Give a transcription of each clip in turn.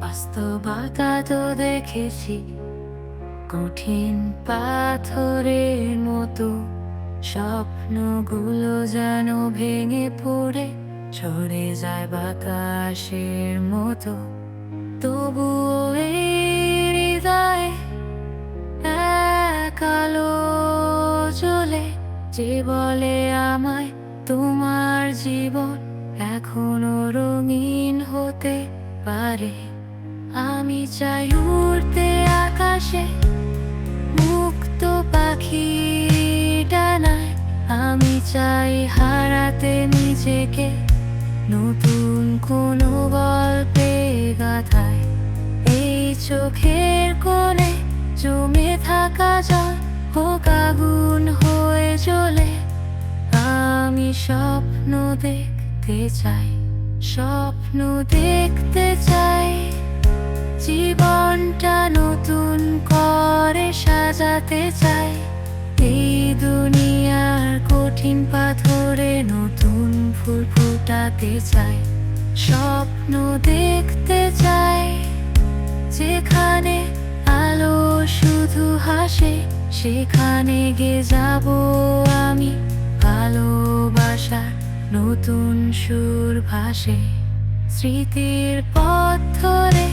বাস্তবতা তো দেখেছি, কঠিন পাথরের মতো। স্বপ্নগুলো যেন ভেঙে পড়ে, ঝরে যায় বাতাসের মতো। তবুও আলো জ্বলে, যে বলে আমায় তোমার জীবন এখনও রঙিন হতে পারে। আমি চাই উড়তে আকাশে মুক্ত পাখি ডানায়। আমি চাই হারাতে নিজেকে নতুন কোনো গল্পে গাথায় এই চোখের কোণে জমে থাকা জল হোক আগুন হয়ে চলে। আমি স্বপ্ন দেখতে চাই, স্বপ্ন দেখতে চাই। সাজাতে চাই। এই দুনিয়ার কঠিন পাথরে নতুন ফুল ফুটাতে চাই। স্বপ্ন দেখতে চাই, যেখানে আলো শুধু হাসে, সেখানে গে যাব আমি ভালোবাসার নতুন সুর ভাসে। স্মৃতির পথ ধরে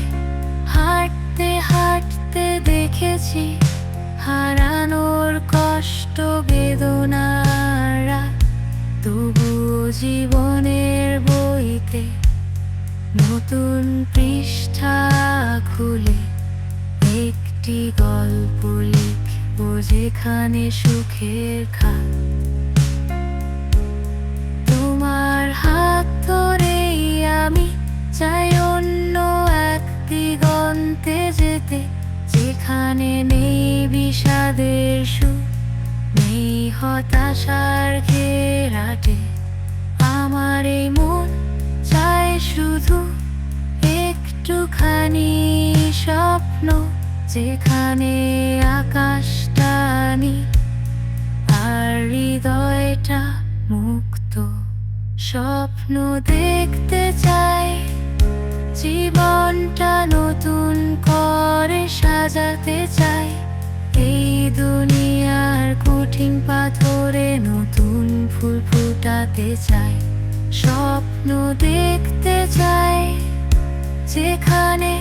জীবনের বইতে নতুন পৃষ্ঠা খুলে একটি গল্প লিখব যেখানে সুখের খাত তোমার হাত ধরেই আমি চাই অন্য এক দিগন্তে যেতে, যেখানে নেই বিষাদের সুর নেই হতাশার ঘেরাটে। আমার এই মন চায় শুধু একটুখানি স্বপ্ন, যেখানে আকাশটা নীল আর হৃদয়টা মুক্ত। স্বপ্ন দেখতে চাই, জীবনটা নতুন করে সাজাতে চাই। এই দুনিয়ার কঠিন পাথরে নতুন ফুল ফুটাতে চাই। স্বপ্ন দেখতে চাই, যেখানে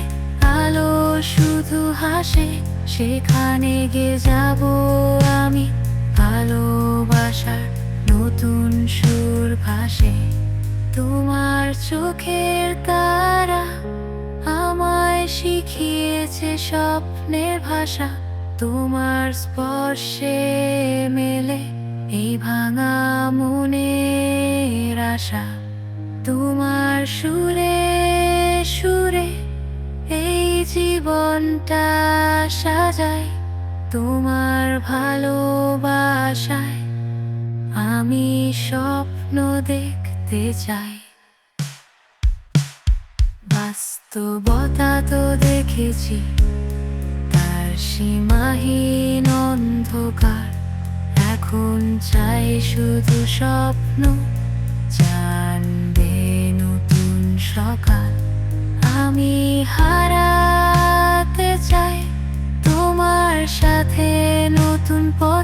আলো শুধু হাসে, সেখানে গে যাব আমি ভালোবাসার নতুন সুর ভাসে। তোমার চোখের তারা আমায় শিখিয়েছে স্বপ্নের ভাষা, তোমার স্পর্শে মেলে এই ভাঙা মনের আশা তোমার সুরে সুরে এই জীবনটা সাজাই তোমার ভালোবাসায় আমি স্বপ্ন দেখতে চাই। বাস্তবতা তো দেখেছি, তার সীমাহীন অন্ধকার। এখন চাই শুধু স্বপ্ন জানবে নতুন সকাল। আমি হারাতে চাই তোমার সাথে নতুন পথ।